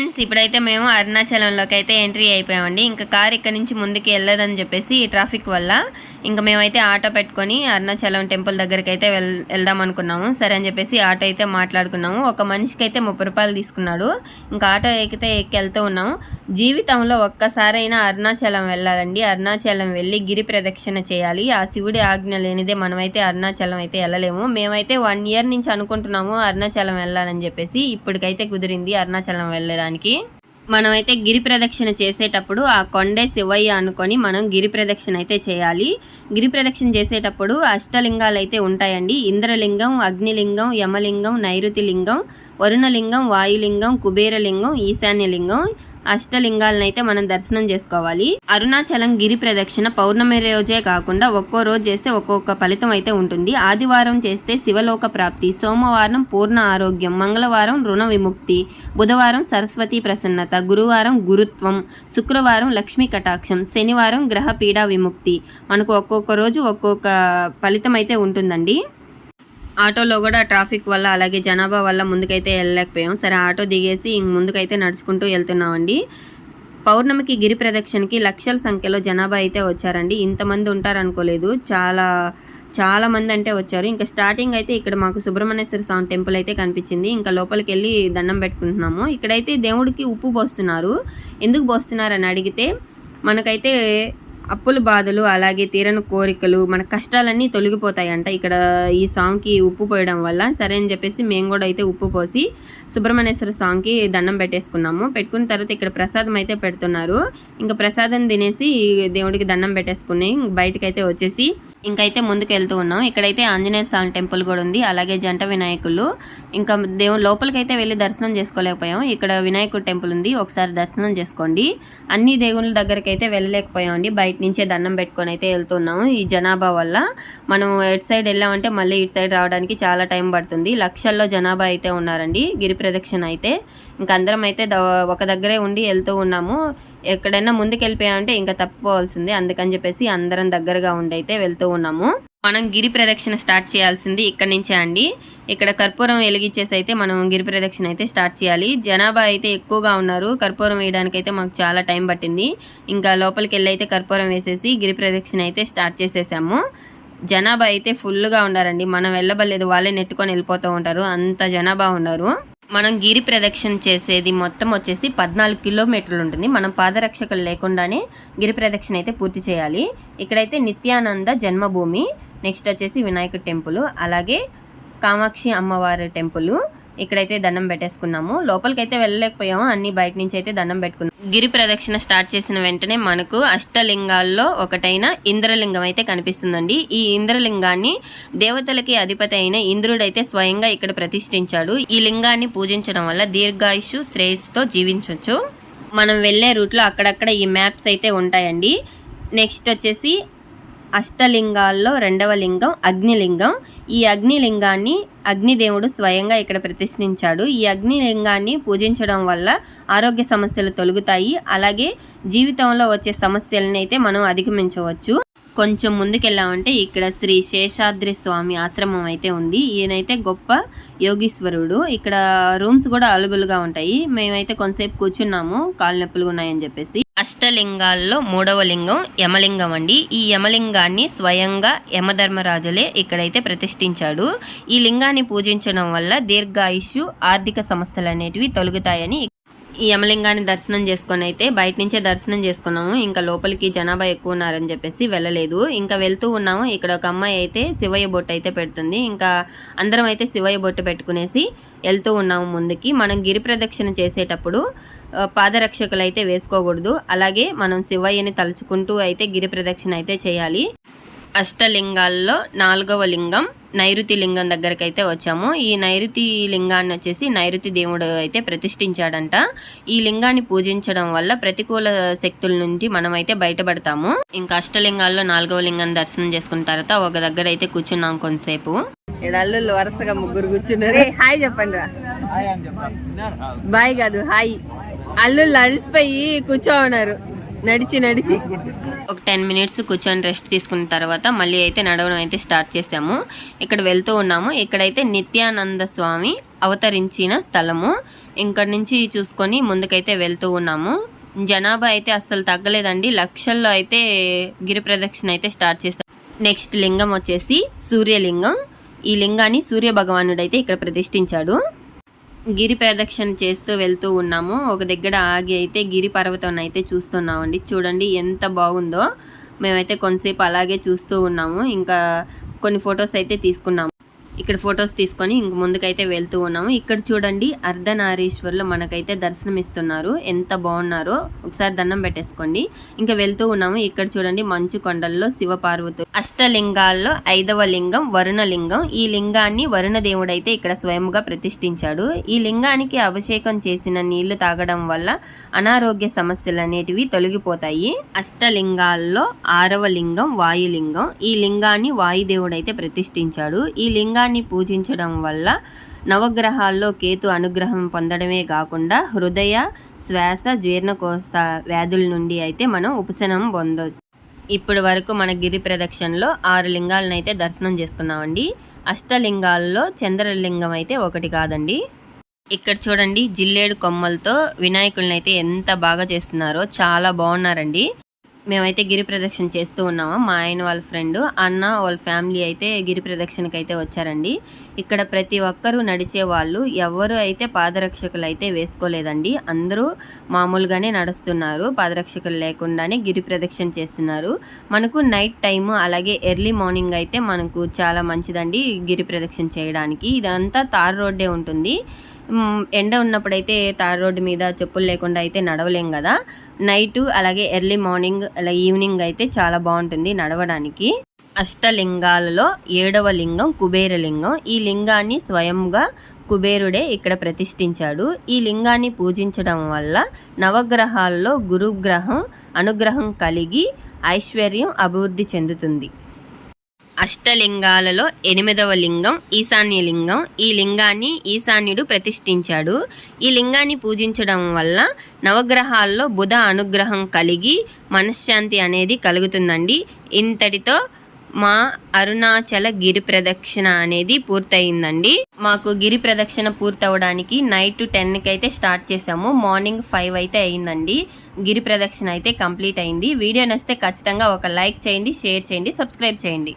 Friends ఇప్పుడైతే మేము అరుణాచలంలోకి అయితే ఎంట్రీ అయిపోయామండి. ఇంకా కార్ ఇక్కడ నుంచి ముందుకు వెళ్ళదని చెప్పేసి ట్రాఫిక్ వల్ల ఇంకా మేమైతే ఆటో పెట్టుకొని అరుణాచలం టెంపుల్ దగ్గరికి అయితే వెల్ వెళ్దాం అనుకున్నాము. సరే అని చెప్పేసి ఆటో అయితే మాట్లాడుకున్నాము. ఒక మనిషికి అయితే ముప్పై రూపాయలు తీసుకున్నాడు. ఇంకా ఆటో ఎక్కితే ఎక్కి వెళ్తూ ఉన్నాము. జీవితంలో ఒక్కసారైనా అరుణాచలం వెళ్ళాలండి. అరుణాచలం వెళ్ళి గిరి ప్రదక్షిణ చేయాలి. ఆ శివుడి ఆజ్ఞ లేనిదే మనమైతే అరుణాచలం అయితే వెళ్ళలేము. మేమైతే వన్ ఇయర్ నుంచి అనుకుంటున్నాము అరుణాచలం వెళ్ళాలని చెప్పేసి. ఇప్పటికైతే కుదిరింది అరుణాచలం వెళ్ళడానికి. మనమైతే గిరి ప్రదక్షిణ చేసేటప్పుడు ఆ కొండే శివయ్య అనుకొని మనం గిరి ప్రదక్షిణ అయితే చేయాలి. గిరి ప్రదక్షిణ చేసేటప్పుడు అష్టలింగాలు అయితే ఉంటాయండి. ఇంద్రలింగం అగ్నిలింగం యమలింగం నైరుతి లింగం వరుణలింగం వాయులింగం కుబేరలింగం ఈశాన్యలింగం అష్టలింగాలను అయితే మనం దర్శనం చేసుకోవాలి. అరుణాచలం గిరి ప్రదక్షిణ పౌర్ణమి రోజే కాకుండా ఒక్కో రోజు చేస్తే ఒక్కొక్క ఫలితం అయితే ఉంటుంది. ఆదివారం చేస్తే శివలోక ప్రాప్తి సోమవారం పూర్ణ ఆరోగ్యం మంగళవారం రుణ విముక్తి బుధవారం సరస్వతి ప్రసన్నత గురువారం గురుత్వం శుక్రవారం లక్ష్మీ కటాక్షం శనివారం గ్రహ పీడా విముక్తి. మనకు ఒక్కొక్క రోజు ఒక్కొక్క ఫలితం అయితే ఉంటుందండి. ఆటోలో కూడా ట్రాఫిక్ వల్ల అలాగే జనాభా వల్ల ముందుకైతే వెళ్ళలేకపోయాం. సరే ఆటో దిగేసి ఇంక ముందుకైతే నడుచుకుంటూ వెళ్తున్నామండి. పౌర్ణమికి గిరి ప్రదక్షిణకి లక్షల సంఖ్యలో జనాభా అయితే వచ్చారండి. ఇంతమంది ఉంటారనుకోలేదు. చాలా చాలా మంది అంటే వచ్చారు. ఇంకా స్టార్టింగ్ అయితే ఇక్కడ మాకు సుబ్రహ్మణ్యేశ్వర స్వామి టెంపుల్ అయితే కనిపించింది. ఇంకా లోపలికి వెళ్ళి దండం పెట్టుకుంటున్నాము. ఇక్కడైతే దేవుడికి ఉప్పు పోస్తున్నారు. ఎందుకు పోస్తున్నారు అని అడిగితే మనకైతే అప్పుల బాధలు అలాగే తీరని కోరికలు మన కష్టాలన్నీ తొలగిపోతాయంట. ఇక్కడ ఈ సాంగ్కి ఉప్పు పోయడం వల్ల. సరే అని చెప్పేసి మేము కూడా అయితే ఉప్పు పోసి సుబ్రహ్మణ్యేశ్వర సాంగ్కి దండం పెట్టేసుకున్నాము. పెట్టుకున్న తర్వాత ఇక్కడ ప్రసాదం అయితే పెడుతున్నారు. ఇంకా ప్రసాదం తినేసి దేవుడికి దండం పెట్టేసుకుని బయటకైతే వచ్చేసి ఇంకైతే ముందుకు వెళ్తూ ఉన్నాం. ఇక్కడైతే ఆంజనేయ స్వామి టెంపుల్ కూడా ఉంది. అలాగే జంట వినాయకులు. ఇంకా దేవుని లోపలికైతే వెళ్ళి దర్శనం చేసుకోలేకపోయాం. ఇక్కడ వినాయకుడు టెంపుల్ ఉంది. ఒకసారి దర్శనం చేసుకోండి. అన్ని దేవుళ్ళ దగ్గరికి అయితే వెళ్ళలేకపోయాం అండి బయట నుంచే దండం పెట్టుకొని అయితే వెళ్తున్నాము. ఈ జనాభా వల్ల మనం ఎటు సైడ్ వెళ్ళామంటే మళ్ళీ ఇటు సైడ్ రావడానికి చాలా టైం పడుతుంది. లక్షల్లో జనాభా అయితే ఉన్నారండి. గిరి ప్రదక్షిణ అయితే. ఇంకా అందరం అయితే ద- ఒక దగ్గరే ఉండి వెళ్తూ ఉన్నాము. ఎక్కడైనా ముందుకు వెళ్ళిపోయామంటే ఇంకా తప్పుకోవాల్సిందే అందుకని చెప్పేసి అందరం దగ్గరగా ఉండైతే వెళ్తూ ఉన్నాము. మనం గిరి ప్రదక్షిణ స్టార్ట్ చేయాల్సింది ఇక్కడ నుంచే అండి. ఇక్కడ కర్పూరం వెలిగించేసి అయితే మనం గిరి ప్రదక్షిణ అయితే స్టార్ట్ చేయాలి. జనాభా అయితే ఎక్కువగా ఉన్నారు. కర్పూరం వేయడానికి అయితే మాకు చాలా టైం పట్టింది. ఇంకా లోపలికి వెళ్ళి అయితే కర్పూరం వేసేసి గిరి ప్రదక్షిణ అయితే స్టార్ట్ చేసేసాము. జనాభా అయితే ఫుల్గా ఉన్నారండి మనం వెళ్ళబలేదు వాళ్ళే నెట్టుకొని వెళ్ళిపోతూ ఉంటారు. అంత జనాభా ఉన్నారు. మనం గిరి ప్రదక్షిణ చేసేది మొత్తం వచ్చేసి పద్నాలుగు కిలోమీటర్లు ఉంటుంది. మనం పాదరక్షకులు లేకుండానే గిరి ప్రదక్షిణ అయితే పూర్తి చేయాలి. ఇక్కడైతే నిత్యానంద జన్మభూమి నెక్స్ట్ వచ్చేసి వినాయక టెంపుల్ అలాగే కామాక్షి అమ్మవారి టెంపుల్ ఇక్కడైతే దండం పెట్టేసుకున్నాము. లోపలికి అయితే వెళ్ళలేకపోయాము. అన్ని బయట నుంచి అయితే దండం పెట్టుకున్నాం. గిరి ప్రదక్షిణ స్టార్ట్ చేసిన వెంటనే మనకు అష్టలింగాల్లో ఒకటైన ఇంద్రలింగం అయితే కనిపిస్తుందండి. ఈ ఇంద్రలింగాన్ని దేవతలకి అధిపతి అయిన ఇంద్రుడైతే స్వయంగా ఇక్కడ ప్రతిష్ఠించాడు. ఈ లింగాన్ని పూజించడం వల్ల దీర్ఘాయుషు శ్రేయస్సుతో జీవించవచ్చు మనం వెళ్ళే రూట్లో అక్కడక్కడ ఈ మ్యాప్స్ అయితే ఉంటాయండి. నెక్స్ట్ వచ్చేసి అష్టలింగాల్లో రెండవ లింగం అగ్నిలింగం. ఈ అగ్నిలింగాన్ని అగ్నిదేవుడు స్వయంగా ఇక్కడ ప్రతిష్ఠించాడు. ఈ అగ్నిలింగాన్ని పూజించడం వల్ల ఆరోగ్య సమస్యలు తొలగుతాయి. అలాగే జీవితంలో వచ్చే సమస్యలని అయితే మనం అధిగమించవచ్చు. కొంచెం ముందుకెళ్ళామంటే ఇక్కడ శ్రీ శేషాద్రి స్వామి ఆశ్రమం అయితే ఉంది. ఈయనైతే గొప్ప యోగీశ్వరుడు. ఇక్కడ రూమ్స్ కూడా అవైలబుల్గా ఉంటాయి. మేమైతే కొంతసేపు కూర్చున్నాము. కాలు నొప్పులు ఉన్నాయని చెప్పేసి. అష్టలింగాల్లో మూడవ లింగం యమలింగం అండి. ఈ యమలింగాన్ని స్వయంగా యమధర్మరాజులే ఇక్కడైతే ప్రతిష్ఠించాడు. ఈ లింగాన్ని పూజించడం వల్ల దీర్ఘాయుషు ఆర్థిక సమస్యలు అనేటివి తొలగుతాయని ఈ యమలింగాన్ని దర్శనం చేసుకొని అయితే బయట నుంచే దర్శనం చేసుకున్నాము. ఇంకా లోపలికి జనాభా ఎక్కువ ఉన్నారని చెప్పేసి వెళ్ళలేదు. ఇంకా వెళ్తూ ఉన్నాము. ఇక్కడ ఒక అమ్మాయి అయితే శివయ్య బొట్టు అయితే పెడుతుంది. ఇంకా అందరం అయితే శివయ్య బొట్టు పెట్టుకునేసి వెళ్తూ ఉన్నాము ముందుకి. మనం గిరి ప్రదక్షిణ చేసేటప్పుడు పాదరక్షకులు అయితే వేసుకోకూడదు. అలాగే మనం శివయ్యని తలుచుకుంటూ అయితే గిరి ప్రదక్షిణ అయితే చేయాలి. అష్టలింగాల్లో నాలుగవ లింగం నైరుతి లింగం దగ్గరికి అయితే వచ్చాము. ఈ నైరుతి లింగాన్ని వచ్చేసి నైరుతి దేవుడు అయితే ప్రతిష్ఠించాడంట. ఈ లింగాన్ని పూజించడం వల్ల ప్రతికూల శక్తుల నుండి మనం అయితే బయటపడతాము. ఇంకా అష్టలింగాల్లో నాలుగవ లింగాన్ని దర్శనం చేసుకున్న తర్వాత ఒక దగ్గర అయితే కూర్చున్నాం కొంతసేపు. అల్లుళ్ళు వరుసగా ముగ్గురు కూర్చున్నారు. హాయ్ చెప్పండి బాయ్ కాదు హాయ్. అల్లుళ్ళు అలసిపోయి కూర్చోమన్నారు. నడిచి నడిచి. ఒక టెన్ మినిట్స్ కూర్చొని రెస్ట్ తీసుకున్న తర్వాత మళ్ళీ అయితే నడవడం అయితే స్టార్ట్ చేసాము ఇక్కడ వెళ్తూ ఉన్నాము. ఇక్కడైతే నిత్యానంద స్వామి అవతరించిన స్థలము. ఇక్కడి నుంచి చూసుకొని ముందుకైతే వెళ్తూ ఉన్నాము. జనాభా అయితే అస్సలు తగ్గలేదండి. లక్షల్లో అయితే గిరి ప్రదక్షిణ అయితే స్టార్ట్ చేశాం. నెక్స్ట్ లింగం వచ్చేసి సూర్యలింగం. ఈ లింగాన్ని సూర్య భగవానుడు అయితే ఇక్కడ ప్రతిష్ఠించాడు. గిరి ప్రదక్షిణ చేస్తూ వెళ్తూ ఉన్నాము. ఒక దగ్గర ఆగి అయితే గిరి పర్వతం అయితే చూస్తున్నామండి. చూడండి ఎంత బాగుందో. మేమైతే కొంతసేపు అలాగే చూస్తూ ఉన్నాము. ఇంకా కొన్ని ఫొటోస్ అయితే తీసుకున్నాము. ఇక్కడ ఫొటోస్ తీసుకొని ఇంక ముందుకైతే వెళ్తూ ఉన్నాము. ఇక్కడ చూడండి అర్ధనారీశ్వర్లు మనకైతే దర్శనం ఇస్తున్నారు ఎంత బాగున్నారో ఒకసారి దండం పెట్టేసుకోండి. ఇంకా వెళ్తూ ఉన్నాము. ఇక్కడ చూడండి మంచు కొండల్లో శివపార్వతులు. అష్టలింగాల్లో ఐదవ లింగం వరుణ లింగం ఈ లింగాన్ని వరుణ దేవుడైతే ఇక్కడ స్వయంగా ప్రతిష్ఠించాడు. ఈ లింగానికి అభిషేకం చేసిన నీళ్ళు తాగడం వల్ల అనారోగ్య సమస్యలు అనేటివి తొలగిపోతాయి. అష్టలింగాల్లో ఆరవ లింగం వాయులింగం. ఈ లింగాన్ని వాయుదేవుడైతే ప్రతిష్ఠించాడు. ఈ లింగాన్ని పూజించడం వల్ల నవగ్రహాల్లో కేతు అనుగ్రహం పొందడమే కాకుండా హృదయ శ్వాస జీర్ణకోశ వ్యాధుల నుండి అయితే మనం ఉపశమనం పొందవచ్చు ఇప్పటి వరకు మన గిరి ప్రదక్షిణలో ఆరు లింగాలను అయితే దర్శనం చేసుకున్నామండి. అష్టలింగాల్లో చంద్రలింగం అయితే ఒకటి కాదండి. ఇక్కడ చూడండి జిల్లేడు కొమ్మలతో వినాయకుల్ని అయితే ఎంత బాగా చేస్తున్నారో చాలా బాగున్నారండి. మేమైతే గిరి ప్రదక్షిణ చేస్తూ ఉన్నాము. మా ఆయన వాళ్ళ ఫ్రెండ్ అన్న వాళ్ళ ఫ్యామిలీ అయితే గిరి ప్రదక్షిణకి అయితే వచ్చారండి. ఇక్కడ ప్రతి ఒక్కరూ నడిచే వాళ్ళు ఎవరు అయితే పాదరక్షకులు అయితే వేసుకోలేదండి. అందరూ మామూలుగానే నడుస్తున్నారు. పాదరక్షకులు లేకుండానే గిరి ప్రదక్షిణ చేస్తున్నారు. మనకు నైట్ టైము అలాగే ఎర్లీ మార్నింగ్ అయితే మనకు చాలా మంచిదండి గిరి ప్రదక్షిణ చేయడానికి. ఇదంతా తార్ రోడ్డే ఉంటుంది. ఎండ ఉన్నప్పుడైతే తార్ రోడ్డు మీద చెప్పులు లేకుండా అయితే నడవలేం కదా. నైట్ అలాగే ఎర్లీ మార్నింగ్ అలా ఈవినింగ్ అయితే చాలా బాగుంటుంది నడవడానికి. అష్టలింగాలలో ఏడవ లింగం కుబేర లింగం. ఈ లింగాన్ని స్వయంగా కుబేరుడే ఇక్కడ ప్రతిష్ఠించాడు. ఈ లింగాన్ని పూజించడం వల్ల నవగ్రహాల్లో గురుగ్రహం అనుగ్రహం కలిగి ఐశ్వర్యం అభివృద్ధి చెందుతుంది. అష్టలింగాలలో ఎనిమిదవ లింగం ఈశాన్య లింగం. ఈ లింగాన్ని ఈశాన్యుడు ప్రతిష్ఠించాడు. ఈ లింగాన్ని పూజించడం వల్ల నవగ్రహాల్లో బుధ అనుగ్రహం కలిగి మనశ్శాంతి అనేది కలుగుతుందండి. ఇంతటితో మా అరుణాచల గిరి ప్రదక్షిణ అనేది పూర్తయిందండి. మాకు గిరి ప్రదక్షిణ పూర్తవడానికి నైట్ టెన్కి అయితే స్టార్ట్ చేసాము మార్నింగ్ ఫైవ్ అయితే అయిందండి. గిరి ప్రదక్షిణ అయితే కంప్లీట్ అయింది. వీడియో నచ్చితే ఖచ్చితంగా ఒక లైక్ చేయండి షేర్ చేయండి సబ్స్క్రైబ్ చేయండి.